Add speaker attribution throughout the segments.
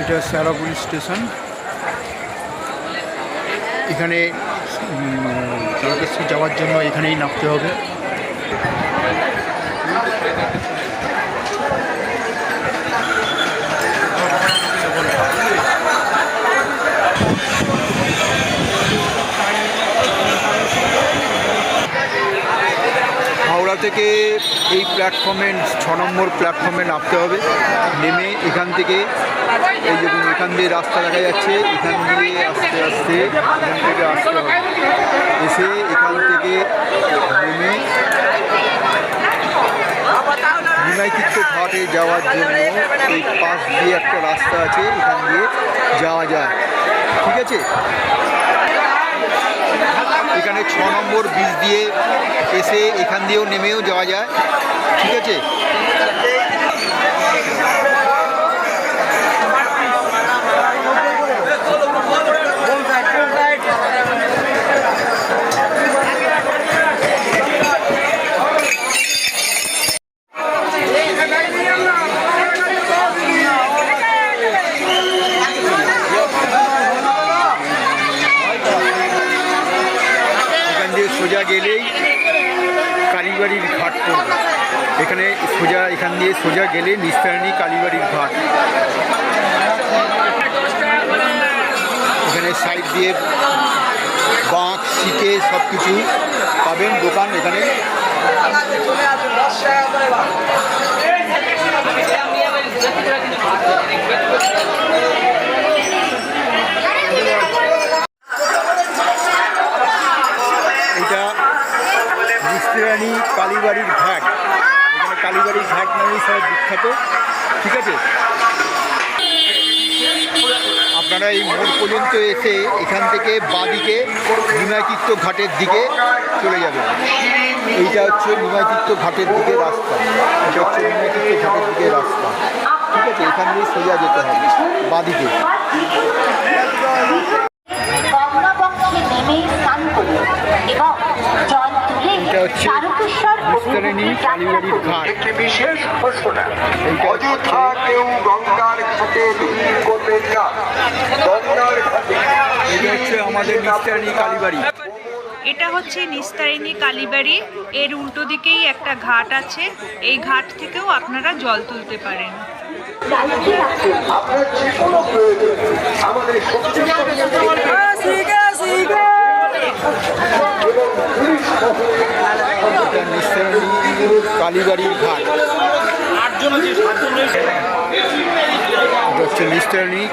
Speaker 1: এটা স্যারাপুর স্টেশন। এখানে তারকেশ্বর যাওয়ার জন্য এখানেই নামতে হবে। হাওড়া থেকে এই প্ল্যাটফর্মে ছ নম্বর প্ল্যাটফর্মে নামতে হবে। নেমে এখান থেকে, এই দেখুন, এখান দিয়ে রাস্তা দেখা যাচ্ছে, এখান দিয়ে আস্তে আস্তে এখান থেকে আসতে হবে। এসে এখান থেকে নেমে ঘাটে যাওয়ার জন্য এই পাশ দিয়ে একটা রাস্তা আছে, এখান দিয়ে যাওয়া যায়। ঠিক আছে? এখানে ছ নম্বর ব্রিজ দিয়ে এসে এখান দিয়েও নেমেও যাওয়া যায়। ঠিক আছে? গেলেই কালীবাড়ির ঘাট পড়বে এখানে সোজা, এখান দিয়ে সোজা গেলে নিস্তারণী কালীবাড়ির ঘাট। এখানে সাইড দিয়ে বাঁক শিকে সব কিছু পাবেন, দোকান এখানে এটা মিস্ত্রানি কালীবাড়ির ঘাট এখানে কালীবাড়ির ঘাট নামেই সব বিখ্যাত ঠিক আছে? আপনারা এই মোড় পর্যন্ত এসে এখান থেকে বাঁদিকে নিমাইতীর্থ ঘাটের দিকে চলে যাবেন। এইটা হচ্ছে নিমাইতীর্থ ঘাটের দিকে রাস্তা। এটা হচ্ছে নিমাইতীর্থ ঘাটের দিকে রাস্তা। ঠিক আছে? এখান দিয়ে সোজা যেতে হবে, বাঁদিকে
Speaker 2: গঙ্গাবক্ষে নেমে স্নান করুন এবং জল তুলে
Speaker 1: এটা হচ্ছে
Speaker 2: তারকেশ্বর
Speaker 1: নিস্তারিণী কালীবাড়ির ঘাট।
Speaker 3: একটি বিশেষ ঘোষণা অযথা কেউ গঙ্গার ঘাটে ভিড় করবেন না। গঙ্গার ঘাটে
Speaker 1: এটা হচ্ছে আমাদের নিস্তারিণী কালীবাড়ি।
Speaker 4: এটা হচ্ছে নিস্তারিণী কালীবাড়ি। এর উল্টো দিকেই একটা ঘাট আছে। এই ঘাট থেকেও আপনারা জল তুলতে পারেন।
Speaker 3: আপনার যে কোনো প্রয়োজন আমাদের
Speaker 1: নিস্তারিণী কালীবাড়ির ঘাট। এটা হচ্ছে নিস্তারিণী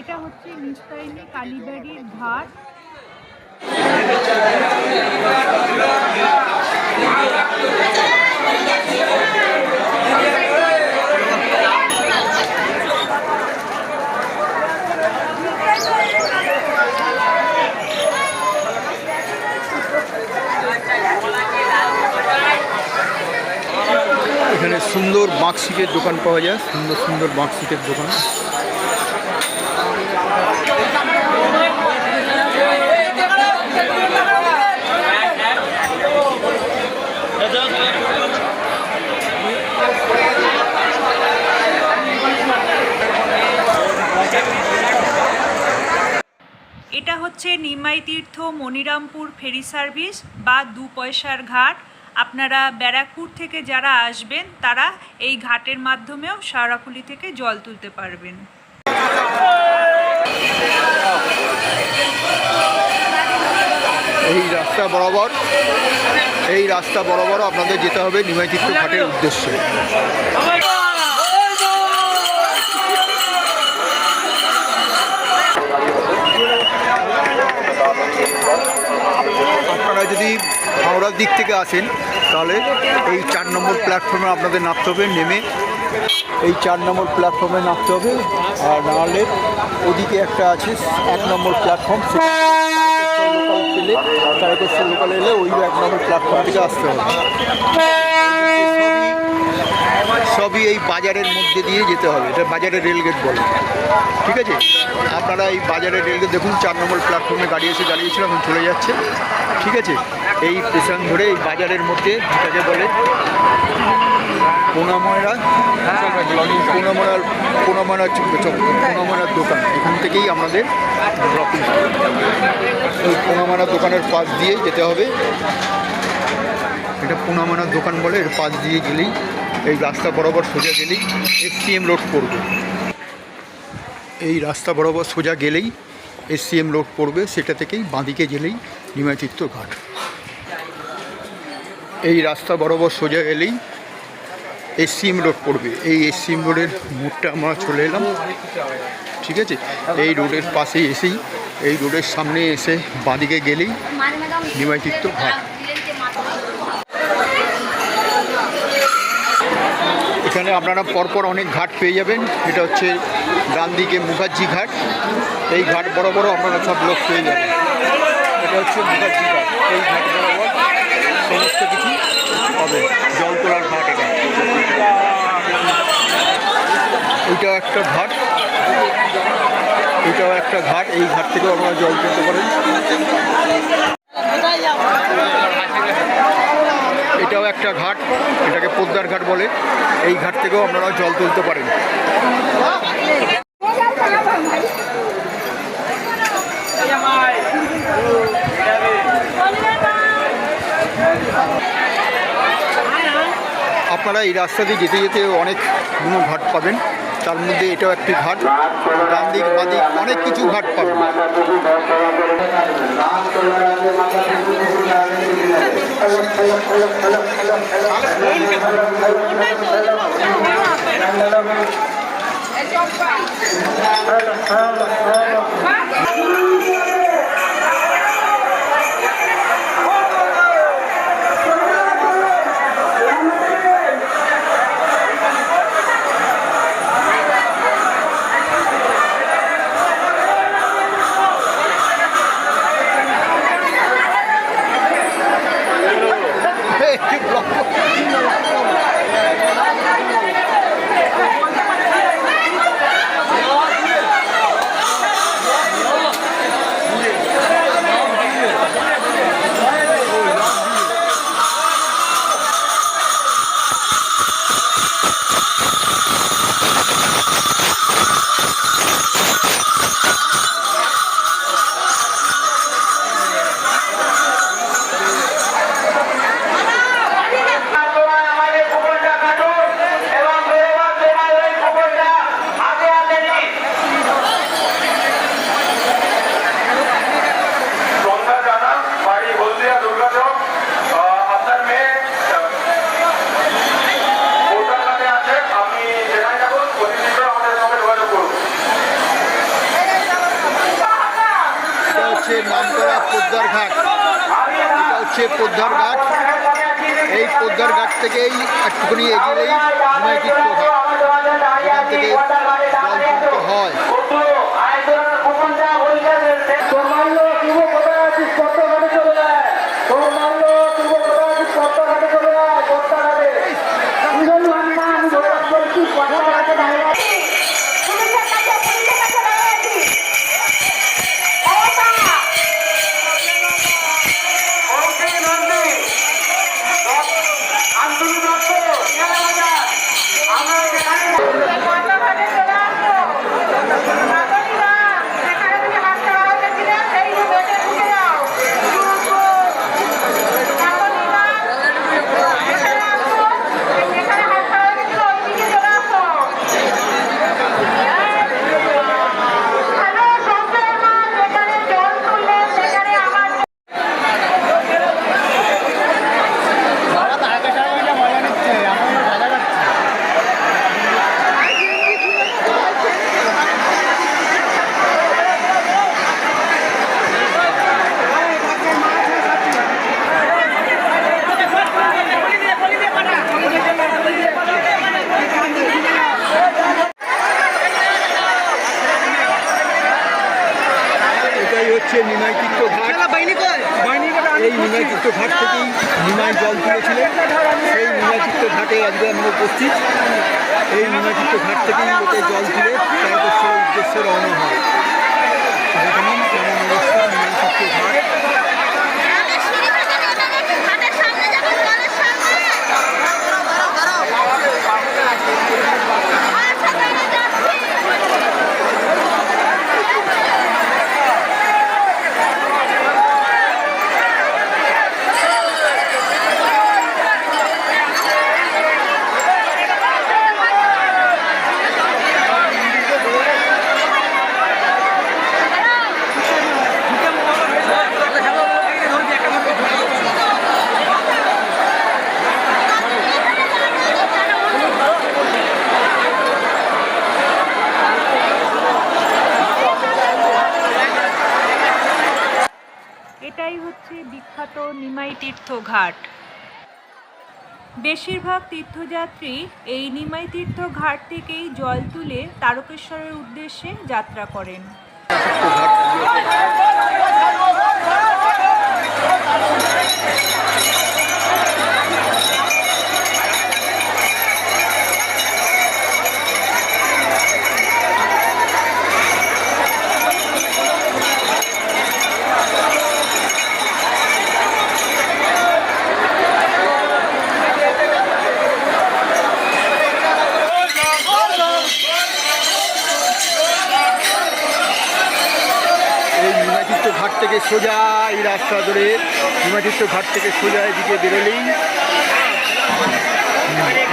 Speaker 4: এটা হচ্ছে নিস্তারিণী কালীবাড়ির ঘাট।
Speaker 1: এখানে সুন্দর বাঁকশিকের দোকান পাওয়া যায়, সুন্দর সুন্দর বাঁকশিকের দোকান।
Speaker 4: এটা হচ্ছে নিমাই তীর্থ মনিরামপুর ফেরি সার্ভিস বা দু পয়সার ঘাট। আপনারা ব্যারাকপুর থেকে যারা আসবেন তারা এই ঘাটের মাধ্যমেও সারাকুলি থেকে জল তুলতে পারবেন।
Speaker 1: এই রাস্তা বরাবর এই রাস্তা বরাবর আপনাদের যেতে হবে নিমাইচিত্র ঘাটের উদ্দেশ্যে আপনারা যদি হাওড়ার দিক থেকে আসেন, তাহলে এই চার নম্বর প্ল্যাটফর্মে আপনাদের নামতে হবে, নেমে এই চার নম্বর প্ল্যাটফর্মে নামতে হবে, আর নাহলে ওদিকে একটা আছে, এক নম্বর প্ল্যাটফর্ম লোকাল পেলে তারকেশ্বর এলে ওই এক নম্বর প্ল্যাটফর্ম থেকে আসতে হবে। সবই এই বাজারের মধ্যে দিয়ে যেতে হবে। এটা বাজারের রেলগেট বলে। ঠিক আছে? আপনারা এই বাজারের রেলগেট দেখুন, চার নম্বর প্ল্যাটফর্মে গাড়ি এসে দাঁড়িয়েছিল, এখন চলে যাচ্ছে। ঠিক আছে? এই স্টেশন ধরে এই বাজারের মধ্যে, যেটাকে বলে পোনাময়রা পোনাময়রার পোনাময়রা পোনাময়রার দোকান। এখান থেকেই আমাদের রকম ওই পোনাময়রা দোকানের পাশ দিয়ে যেতে হবে। এটা পোনাময়রার দোকান বলে, এর পাশ দিয়ে গেলেই এই রাস্তা বরাবর সোজা গেলেই এসসিএম রোড পড়বে। এই রাস্তা বরাবর সোজা গেলেই এসসিএম রোড পড়বে সেটা থেকেই বাঁদিকে গেলেই নিমাতীর্থ ঘাট। এই রাস্তা বরাবর সোজা গেলেই এসসিএম রোড পড়বে। এই এসসিএম রোডের মোড়টা আমরা চলে এলাম ঠিক আছে? এই রোডের পাশেই এসেই এই রোডের সামনে এসে বাঁদিকে গেলেই নিমাইতীর্থ ঘাট। এখানে আপনারা পরপর অনেক ঘাট পেয়ে যাবেন। এটা হচ্ছে ডান দিকে মুখার্জি ঘাট। এই ঘাট বড় বড় আপনারা সব লোক পেয়ে যাবেন। এটা হচ্ছে মুখার্জি ঘাট। এই ঘাট সমস্ত কিছু হবে। জল তোলার ঘাট এটা। একটা ঘাট। এটাও একটা ঘাট। এই ঘাট থেকেও আপনারা জল তুলতে পারেন। এটাও একটা ঘাট, এটাকে পোদ্দার ঘাট বলে। এই ঘাট থেকেও আপনারা জল তুলতে পারেন। আপনারা এই রাস্তা দিয়ে যেতে যেতে অনেকগুলো ঘাট পাবেন। তার মধ্যে এটাও একটি ঘাট। ডান দিক বাদিক অনেক কিছু ঘাট পাবেন।
Speaker 3: তোমার
Speaker 1: হচ্ছে পোদ্ধার ঘাট। এই পোদ্ধার ঘাট থেকেই একটুখানি এগিয়েই হিমায়তীর্থ ঘাট এখান থেকে জল হয়। ঘাটে আজকে আমরা উপস্থিত। এই নিমাইচিত্ত ঘাট থেকেই লোকে জল তুলে তারকেশ্বরের উদ্দেশ্যে রওনা হয়। ঘাট
Speaker 5: ঘাটের সামনে যাবেন জলের সামনে আচ্ছা তাহলে যাচ্ছি
Speaker 4: এটাই হচ্ছে বিখ্যাত নিমাই তীর্থ ঘাট বেশিরভাগ তীর্থযাত্রী এই নিমাই তীর্থ ঘাট থেকেই জল তুলে তারকেশ্বরের উদ্দেশ্যে যাত্রা করেন
Speaker 1: এই নিমাচিত্ত ঘাট থেকে সোজা রাস্তা ধরে ঘাট থেকে সোজা এদিকে বেরোলেই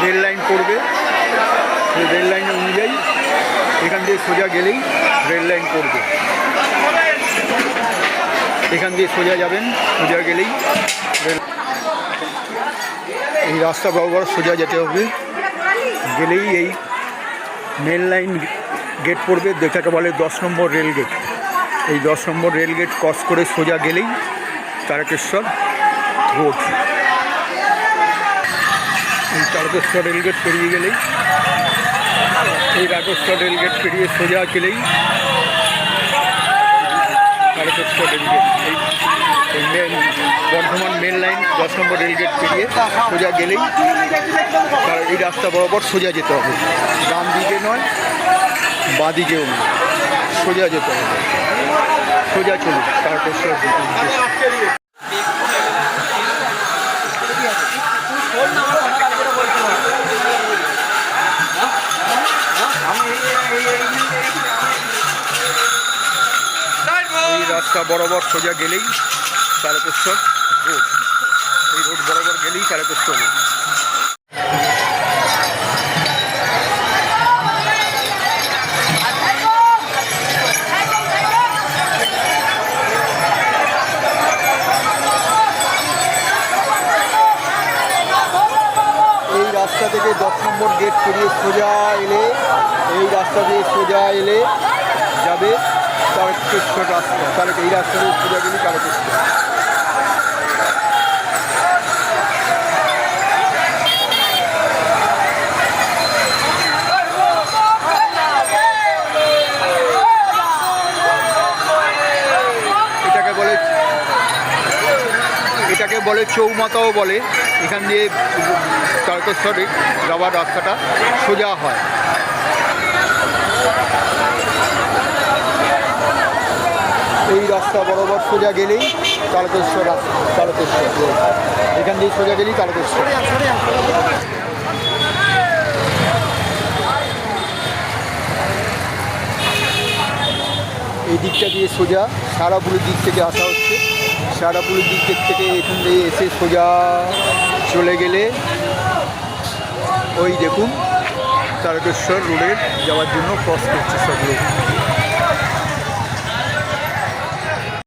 Speaker 1: রেল লাইন পড়বে। রেল লাইন অনুযায়ী এখান দিয়ে সোজা গেলেই রেল লাইন পড়বে। এখান দিয়ে সোজা যাবেন, সোজা গেলেই এই রাস্তা বরাবর সোজা যেতে হবে। গেলেই এই মেন লাইন গেট পড়বে, যেটাকে বলে দশ নম্বর রেল গেট এই দশ নম্বর রেলগেট ক্রস করে সোজা গেলেই তারকেশ্বর রোড। এই তারকেশ্বর রেলগেট পেরিয়ে গেলেই, এই তারকেশ্বর রেলগেট পেরিয়ে সোজা গেলেই তারকেশ্বর রেল গেট এই মেন বর্ধমান মেন লাইন দশ নম্বর রেল গেট পেরিয়ে সোজা গেলেই এই রাস্তা বরাবর সোজা যেতে হবে। ডান দিকে নয়, বাঁ দিকেও নয়। সোজা যেতে হবে। সোজা চলুন উদ্দেশ্যে। এই রাস্তা বরাবর সোজা গেলেই তারকেশ্বর রোড। এই রোড বরাবর গেলেই তারকেশ্বর রোড এই রাস্তা থেকে দশ নম্বর গেট পেরিয়ে সোজা এলে, এই রাস্তা দিয়ে সোজা এলে যাবে তারকেশ্বর রাস্তা। তাহলে এই রাস্তা দিয়ে সোজা গেলে তারকেশ্বর। এটাকে বলে চৌমাথাও বলে। এখান দিয়ে তারকেশ্বরে যাওয়ার রাস্তাটা সোজা হয়। এই রাস্তা বরাবর সোজা গেলেই তারকেশ্বর তারকেশ্বর এখান দিয়ে সোজা গেলেই তারকেশ্বর এই দিকটা দিয়ে সোজা সারাপুরের দিক থেকে আসা হচ্ছে। সারাপুরের দিক থেকে এখান দিয়ে এসে সোজা চলে গেলে ওই দেখুন তারকেশ্বর রোডের যাওয়ার জন্য ক্রস করছে সব লোক।